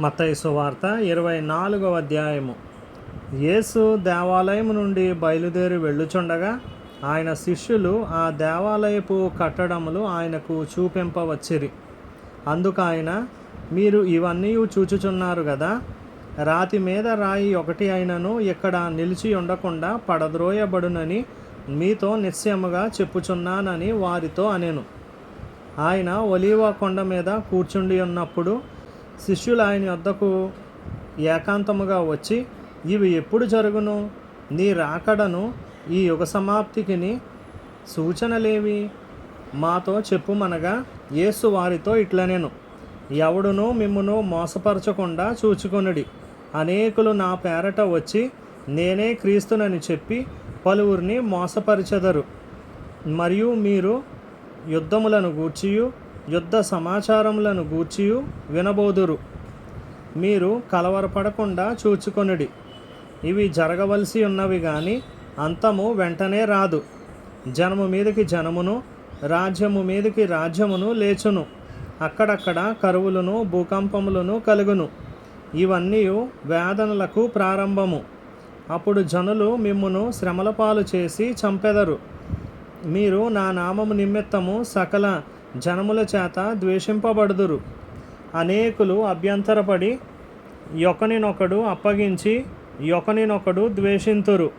మత్తయి వార్త ఇరవై నాలుగవ అధ్యాయము. యేసు దేవాలయం నుండి బయలుదేరి వెళ్ళుచుండగా ఆయన శిష్యులు ఆ దేవాలయపు కట్టడములు ఆయనకు చూపింపవచ్చిరి. అందుకు ఆయన మీరు ఇవన్నీ చూచుచున్నారు కదా రాతి మీద రాయి ఒకటి అయినను ఇక్కడ నిలిచి ఉండకుండా పడద్రోయబడునని మీతో నిశ్చయముగా చెప్పుచున్నానని వారితో అనెను. ఆయన ఒలీవ కొండ మీద కూర్చుండి ఉన్నప్పుడు శిష్యులు ఆయన వద్దకు ఏకాంతముగా వచ్చి ఇవి ఎప్పుడు జరుగును? నీ రాకడను ఈ యుగ సమాప్తికిని సూచనలేవి? మాతో చెప్పుమనగా యేసు వారితో ఇట్లనేను ఎవడునూ మిమ్మును మోసపరచకుండా చూచుకొనుడి. అనేకులు నా పేరట వచ్చి నేనే క్రీస్తునని చెప్పి పలువురిని మోసపరిచెదరు. మరియు మీరు యుద్ధములను గూర్చియు యుద్ధ సమాచారములను గూర్చియు వినబోదురు. మీరు కలవరపడకుండా చూచుకొనుడి. ఇవి జరగవలసి ఉన్నవి కానీ అంతము వెంటనే రాదు. జనము మీదకి జనమును రాజ్యము మీదకి రాజ్యమును లేచును. అక్కడక్కడ కరువులను భూకంపములను కలుగును. ఇవన్నీ వేదనలకు ప్రారంభము. అప్పుడు జనులు మిమ్మును శ్రమల పాలు చేసి చంపెదరు. మీరు నా నామము నిమిత్తము సకల జనముల చేత ద్వేషింపబడుదురు. అనేకులు అభ్యంతరపడి ఒకనినొకడు అప్పగించి ఒకనినొకడు ద్వేషింతురు.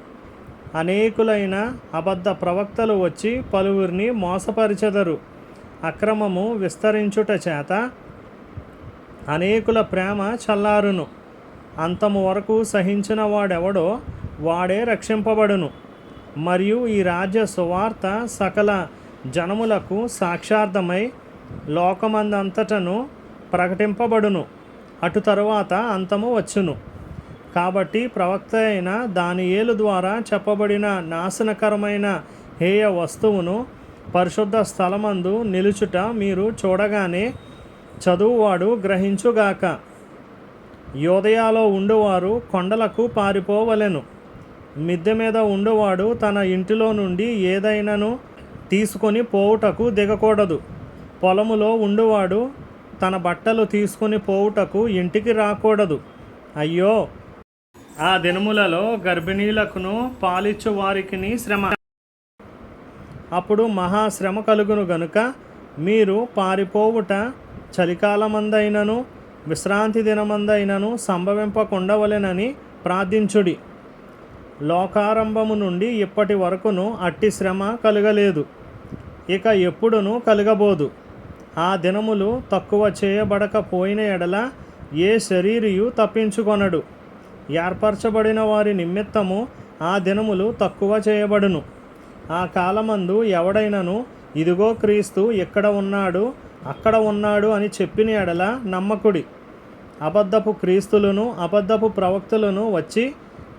అనేకులైన అబద్ధ ప్రవక్తలు వచ్చి పలువురిని మోసపరిచెదరు. అక్రమము విస్తరించుట చేత అనేకుల ప్రేమ చల్లారును. అంతము వరకు సహించిన వాడెవడో వాడే రక్షింపబడును. మరియు ఈ రాజ్య సువార్త సకల జనములకు సాక్షార్థమై లోకమందంతటను ప్రకటింపబడును. అటు తరువాత అంతము వచ్చును. కాబట్టి ప్రవక్త అయిన దానియేలు ద్వారా చెప్పబడిన నాశనకరమైన హేయ వస్తువును పరిశుద్ధ స్థలమందు నిలుచుట మీరు చూడగానే చదువువాడు గ్రహించుగాక. యోదయాలో ఉండువారు కొండలకు పారిపోవలెను. మిద్దె మీద ఉండువాడు తన ఇంటిలో నుండి ఏదైనాను తీసుకొని పోవుటకు దిగకూడదు. పొలములో ఉండువాడు తన బట్టలు తీసుకొని పోవుటకు ఇంటికి రాకూడదు. అయ్యో! ఆ దినములలో గర్భిణీలకును పాలిచ్చు వారికిని శ్రమ. అప్పుడు మహాశ్రమ కలుగును గనుక మీరు పారిపోవుట చలికాలమందైనను విశ్రాంతి దినమందైనను సంభవింపకుండవలెనని ప్రార్థించుడి. లోకారంభము నుండి ఇప్పటి వరకును అట్టి శ్రమ కలగలేదు. ఇక ఎప్పుడును కలగబోదు. ఆ దినములు తక్కువ చేయబడకపోయిన ఎడల ఏ శరీరియు తప్పించుకొనడు. ఏర్పరచబడిన వారి నిమిత్తము ఆ దినములు తక్కువ చేయబడును. ఆ కాలమందు ఎవడైనను ఇదిగో క్రీస్తు ఇక్కడ ఉన్నాడు అక్కడ ఉన్నాడు అని చెప్పిన ఎడల నమ్మకుడి. అబద్ధపు క్రీస్తులను అబద్ధపు ప్రవక్తులను వచ్చి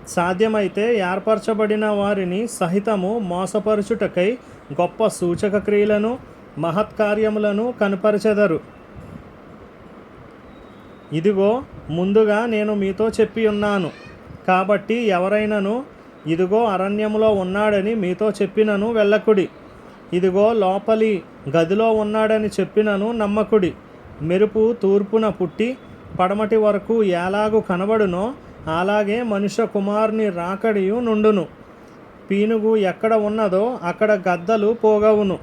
సాధ్యమైతే ఏర్పరచబడిన వారిని సహితము మోసపరుచుటకై గొప్ప సూచక క్రియలను మహత్కార్యములను కనపరచెదరు. ఇదిగో ముందుగా నేను మీతో చెప్పి ఉన్నాను. కాబట్టి ఎవరైనాను ఇదిగో అరణ్యములో ఉన్నాడని మీతో చెప్పినను వెళ్ళకుడి. ఇదిగో లోపలి గదిలో ఉన్నాడని చెప్పినను నమ్మకుడి. మెరుపు తూర్పున పుట్టి పడమటి వరకు ఎలాగు కనబడునో అలాగే మనుష్య కుమారుని రాకడియు నుండును. పీనుగు ఎక్కడ ఉన్నదో అక్కడ గద్దలు పోగవును.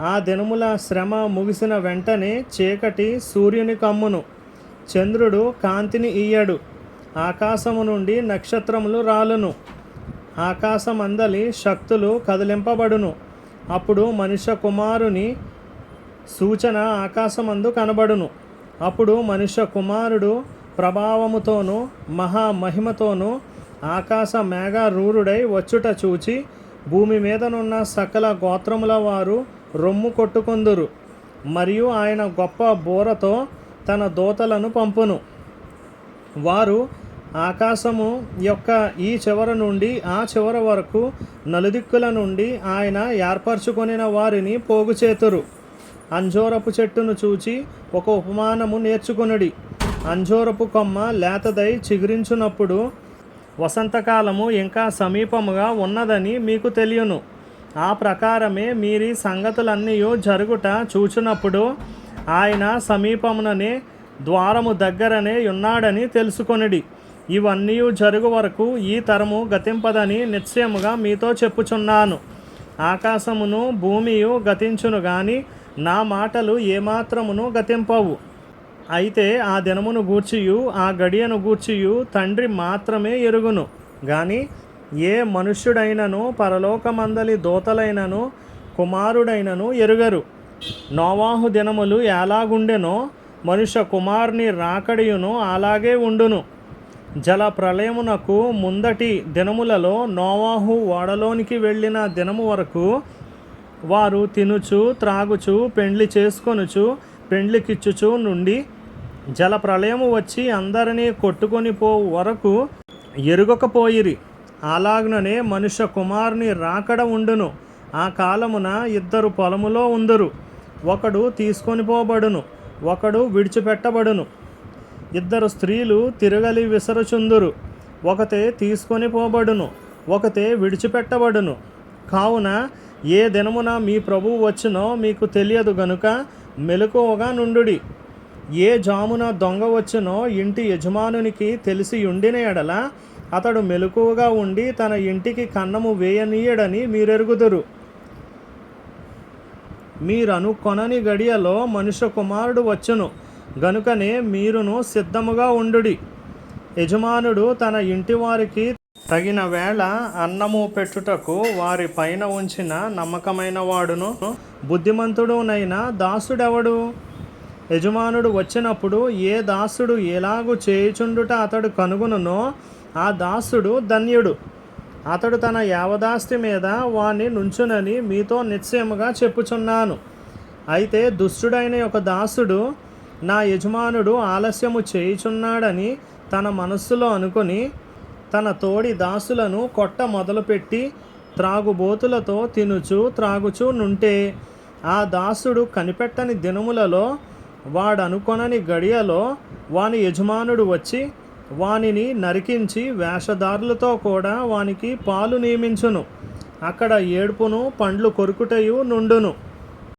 ఆ దినముల శ్రమ ముగిసిన వెంటనే చీకటి సూర్యుని కమ్మును. చంద్రుడు కాంతిని ఇయ్యడు. ఆకాశము నుండి నక్షత్రములు రాలును. ఆకాశమందలి శక్తులు కదిలింపబడును. అప్పుడు మనుష్య కుమారుని సూచన ఆకాశమందు కనబడును. అప్పుడు మనుష్య కుమారుడు ప్రభావముతోనూ మహామహిమతోనూ ఆకాశ మేఘారూరుడై వచ్చుట చూచి భూమి మీదనున్న సకల గోత్రముల వారు రొమ్ము కొట్టుకొందురు. మరియు ఆయన గొప్ప బోరతో తన దోతలను పంపును. వారు ఆకాశము యొక్క ఈ చివర నుండి ఆ చివర వరకు నలుదిక్కుల నుండి ఆయన ఏర్పరచుకొనిన వారిని పోగుచేతురు. అంజోరపు చెట్టును చూచి ఒక ఉపమానము నేర్చుకొనుడి. అంజోరపు కొమ్మ లేతదై చిగురించున్నప్పుడు వసంతకాలము ఇంకా సమీపముగా ఉన్నదని మీకు తెలియను. ఆ ప్రకారమే మీరి సంగతులన్నీ జరుగుట చూచునప్పుడు ఆయన సమీపముననే ద్వారము దగ్గరనే ఉన్నాడని తెలుసుకొనిడి. ఇవన్నీ జరుగు వరకు ఈ తరము గతింపదని నిశ్చయముగా మీతో చెప్పుచున్నాను. ఆకాశమును భూమియు గతించును గాని నా మాటలు ఏమాత్రమును గతింపవు. అయితే ఆ దినమును గూర్చియు ఆ గడియను గూర్చియు తండ్రి మాత్రమే ఎరుగును. కానీ ఏ మనుష్యుడైనను పరలోకమందలి దోతలైనను కుమారుడైనను ఎరుగరు. నోవాహు దినములు ఎలాగుండెనో మనుష్య కుమారుని రాకడియును అలాగే ఉండును. జల ప్రళయమునకు ముందటి దినములలో నోవాహు ఓడలోనికి వెళ్ళిన దినము వరకు వారు తినుచు త్రాగుచు పెండ్లి చేసుకొనుచు పెండ్లికిచ్చుచు నుండి జల ప్రళయము వచ్చి అందరినీ కొట్టుకొని పో వరకు ఎరుగకపోయిరి. అలాగ్ననే మనుష్య కుమారుని రాకడ ఉండును. ఆ కాలమున ఇద్దరు పొలములో ఉందరు. ఒకడు తీసుకొని పోబడును ఒకడు విడిచిపెట్టబడును. ఇద్దరు స్త్రీలు తిరగలి విసరచుందురు. ఒకతే తీసుకొని పోబడును ఒకతే విడిచిపెట్టబడును. కావున ఏ దినమున మీ ప్రభువు వచ్చునో మీకు తెలియదు గనుక మెలకువగా నుండుడి. ఏ జామున దొంగ వచ్చునో ఇంటి యజమానునికి తెలిసి ఉండిన ఎడల అతడు మెలకువగా ఉండి తన ఇంటికి కన్నము వేయనీయడని మీరెరుగుదురు. మీరను కొనని గడియలో మనుష్య కుమారుడు వచ్చును. గనుకనే మీరును సిద్ధముగా ఉండుడి. యజమానుడు తన ఇంటి వారికి తగిన వేళ అన్నము పెట్టుటకు వారి పైన ఉంచిన నమ్మకమైన వాడును బుద్ధిమంతుడునైన దాసుడెవడు? యజమానుడు వచ్చినప్పుడు ఏ దాసుడు ఎలాగు చేయుచుండుట అతడు కనుగొనునో ఆ దాసుడు ధన్యుడు. అతడు తన యావదాస్తి మీద వాణ్ణి నుంచునని మీతో నిశ్చయముగా చెప్పుచున్నాను. అయితే దుష్టుడైన ఒక దాసుడు నా యజమానుడు ఆలస్యము చేయుచున్నాడని తన మనస్సులో అనుకొని తన తోడి దాసులను కొట్ట మొదలుపెట్టి త్రాగుబోతులతో తినుచు త్రాగుచూ నుంటే ఆ దాసుడు కనిపెట్టని దినములలో వాడనుకొనని గడియలో వాని యజమానుడు వచ్చి వానిని నరికించి వేషధారులతో కూడా వానికి పాలు నియమించును. అక్కడ ఏడుపును పండ్లు కొరుకుటయు నుండును.